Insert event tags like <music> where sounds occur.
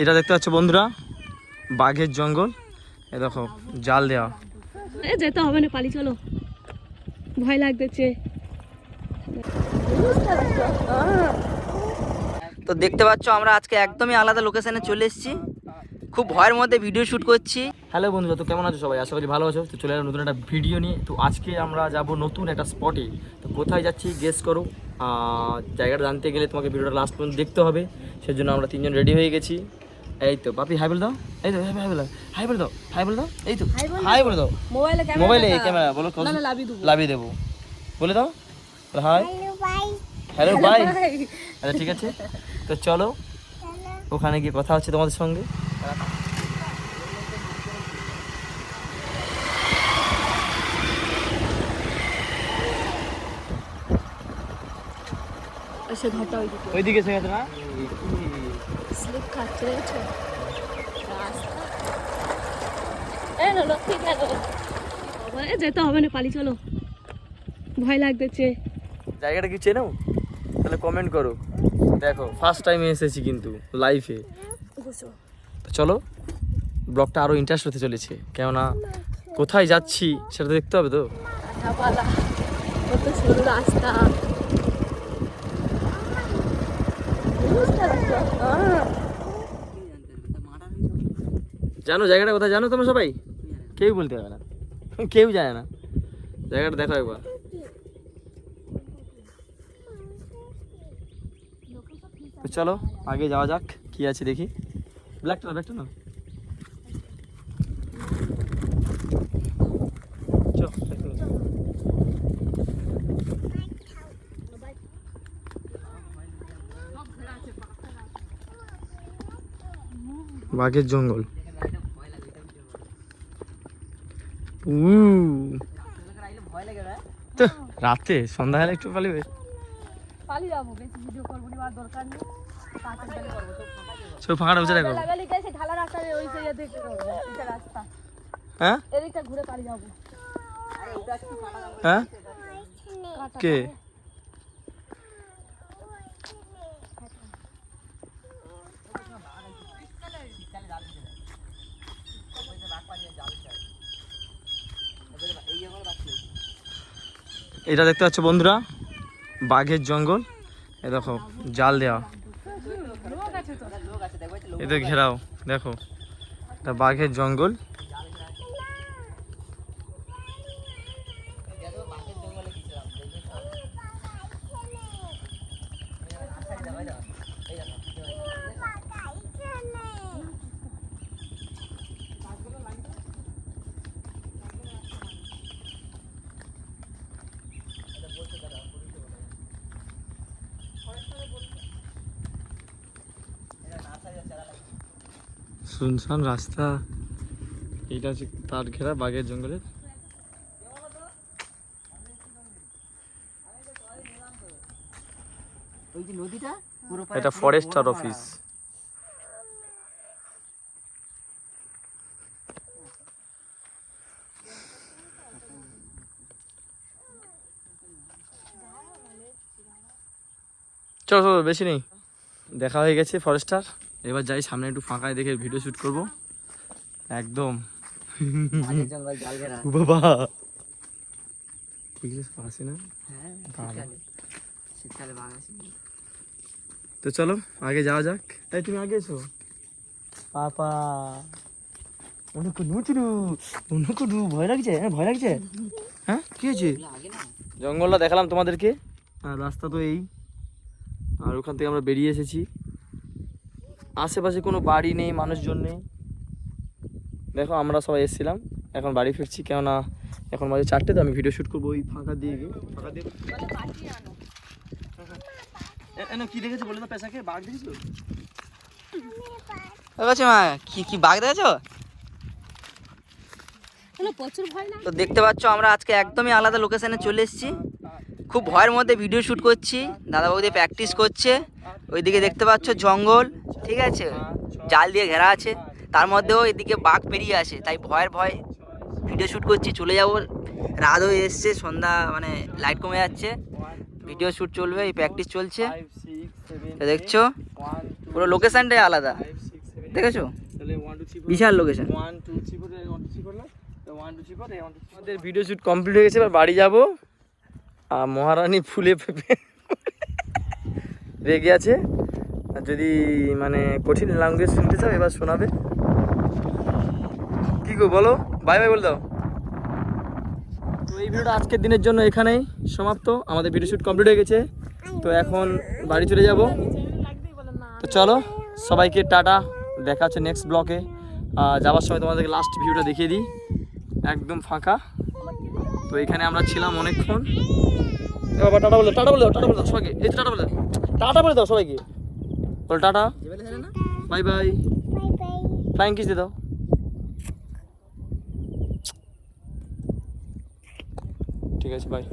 এটা দেখতে পাচ্ছ বন্ধুরা বাঘের জঙ্গল। এ দেখো জাল দেওয়া। এ যেতে হবে না পালি চলো। ভয় লাগতেছে তো দেখতে পাচ্ছ আমরা আজকে একদমই আলাদা লোকেশনে চলে এসেছি। খুব ভয়ের মধ্যে ভিডিও শুট করছি। হ্যালো বন্ধুরা তো কেমন আছো সবাই? আশা করি ভালো আছো। তো চলে এলাম নতুন একটা ভিডিও নিয়ে। তো আজকে আমরা যাব নতুন একটা স্পটে তো কোথায় যাচ্ছি গেস করো। জায়গাটা জানতে গেলে তোমাকে ভিডিওটা লাস্ট পর্যন্ত দেখতে হবে। সেজন্য আমরা তিনজন রেডি হয়ে গেছি। এই তো পাপি হাই বলে দাও। এই তো হাই বলে হাই বলে দাও হাই বলে দাও। এই তো হাই বলে দাও। মোবাইলে মোবাইলে ক্যামেরা বলো না না লাভি দেবো। লাভিয়ে দেবো। বলে দাও। হাই হ্যালো বাই আচ্ছা ঠিক আছে। তো চলো ওখানে গিয়ে কথা হচ্ছে তোমাদের সঙ্গে। ওইদিকে। ওইদিকে সে না? স্লিপ খাচ্ছে দেখছ? যেতে হবে না পালি চলো। ভয় লাগতেছে জায়গাটা কি চেনো? তাহলে কমেন্ট করো। দেখো ফার্স্ট টাইম এসেছি কিন্তু লাইফে তো চলো ব্লগটা আরও ইন্টারেস্ট হতে চলেছে। কেননা কোথায় যাচ্ছি সেটা দেখতে হবে তো। কাঁটাপালা রাস্তা। জানো জায়গাটা কোথায়? জানো তোমরা সবাই? কেউ বলতে পারবে না। কেউ জানে না। জায়গাটা দেখো একবার। চলো, আগে যাওয়া যাক, কি আছে দেখি। ব্ল্যাকটা না ব্ল্যাকটা না। বাঘের জঙ্গল। তো, রাতে সন্ধ্যা হলে একটু পালিবে? পালি যাব বেশি ভিডিও করব আর দরকার নেই। সব ফাঁকা বসে রাখো লাগালি গেছে ঢালা রাস্তা ওই যে দেখতে করব এটা রাস্তা। হ্যাঁ? এদিকটা ঘুরে যাব। হ্যাঁ? কে? এটা দেখতে পাচ্ছ বন্ধুরা, বাঘের জঙ্গল। এ দেখো, জাল দেওয়া। এদের ঘেরাও, দেখো। এটা বাঘের জঙ্গল। শুনশান রাস্তা। এটা হচ্ছে তার ঘেরা বাঘের জঙ্গলের। ওই যে নদীটা এটা ফরেস্টার অফিস। চলো চলো বেশি নেই। দেখা হয়ে গেছে ফরেস্টার। এবার যাই সামনে একটু ফাঁকায় দেখে ভিডিও শুট করব। একদম। <laughs> বাবা। ঠিক আছে না? হ্যাঁ তো চলো আগে যাওয়া যাক। তাই তুমি আগে এসো। পাপা। ভয় লাগছে হ্যাঁ ভয় লাগছে। হ্যাঁ কি হয়েছে? আগে জঙ্গলটা দেখালাম তোমাদেরকে। আর রাস্তা তো এই। আর ওখান থেকে আমরা বেরিয়ে এসেছি। আশেপাশে কোনো বাড়ি নেই মানুষজন নেই। দেখো আমরা সবাই এসেছিলাম। এখন বাড়ি ফিরছি কেননা এখন বাজে চারটে তো আমি ভিডিও শ্যুট করব ওই ফাঁকা দিয়ে গিয়ে। ফাঁকা দিয়ে কি দেখেছ? বলে তো পেশাকে বাঘ দেখেছ? বলছে মা কি কি বাঘ দেখেছ? না? তো দেখতে পাচ্ছ আমরা আজকে একদমই আলাদা লোকেশনে চলে এসেছি। খুব ভয়ের মধ্যে ভিডিও শুট করছি। দাদা বৌদি প্র্যাকটিস করছে। ওইদিকে দেখতে পাচ্ছ জঙ্গল, ঠিক আছে? জাল দিয়ে ঘেরা আছে। তার মধ্যেও এদিকে বাঘ পেরিয়ে আসে, তাই ভয়ের ভয়। ভিডিও শ্যুট করছি, চলে যাব। রাত হয়ে এসছে, সন্ধ্যা মানে লাইট কমে যাচ্ছে। ভিডিও শ্যুট চলবে, এই প্র্যাকটিস চলছে। দেখছ, পুরো লোকেশনটাই আলাদা। দেখেছ? বিশাল লোকেশন আমাদের ভিডিও শ্যুট কমপ্লিট হয়ে গেছে, এবার বাড়ি যাব। আর মহারানী ফুলে ফেপে রেগে আছে। আর যদি মানে কঠিন ল্যাঙ্গুয়েজ শুনতে চাও, এবার শোনাবে। কি গো, বলো বাই বাই বলে দাও। তো এই ভিডিওটা আজকের দিনের জন্য এখানেই সমাপ্ত। আমাদের ভিডিও শ্যুট কমপ্লিট হয়ে গেছে। তো এখন বাড়ি চলে যাব। তো চলো, সবাইকে টাটা। দেখা হচ্ছে নেক্সট ব্লকে যাওয়ার সময় তোমাদেরকে লাস্ট ভিউটা দেখিয়ে দিই। একদম ফাঁকা। তো এখানে আমরা ছিলাম অনেকক্ষণ। টাটা বলে টাটা বলে টাটা বলে সবাইকে। এই টাটা বলে টাটা বলে দাও সবাইকে। বল tata. Bye bye. Flying kiss দিয়ে দাও। ঠিক আছে বাই